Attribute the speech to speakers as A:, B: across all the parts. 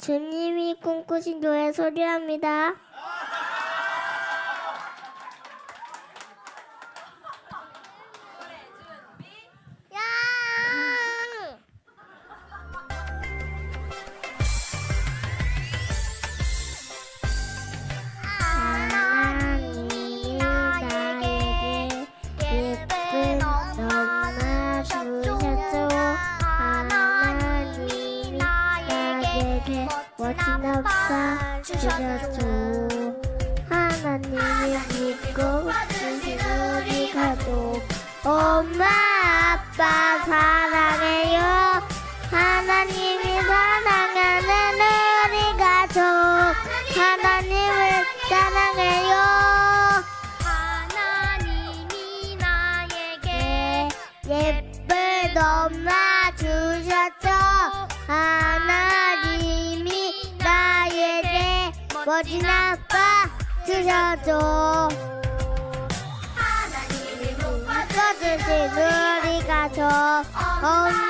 A: 주님이 꿈꾸신 교회 소리합니다. 멋진 아빠 주셨죠. 하나님이 믿고 주신 우리 가족 엄마 아빠 사랑해요. 하나님이 사랑하는 우리 가족 하나님을 사랑해요.
B: 하나님이 나에게
A: 예쁜 엄마 주셨죠. 하 멋진 아빠 주셨죠.
B: 하나님이
A: 묶어주신 우리 가족 엄마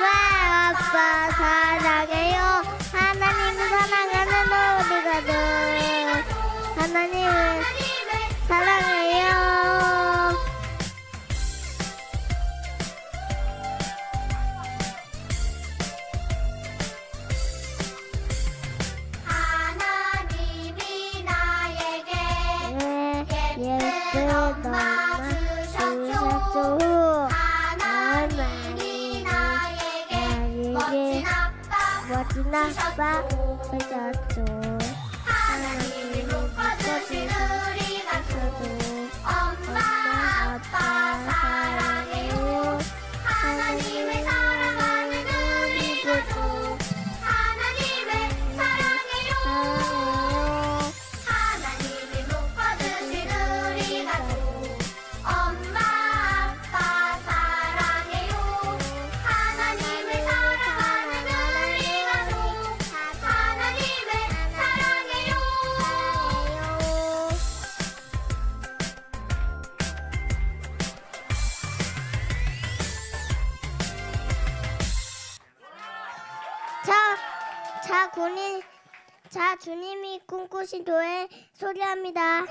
A: 아빠
B: 멋진 아빠
A: 주 자, 자, 군인, 자, 주님이 꿈꾸신 교회 소리합니다.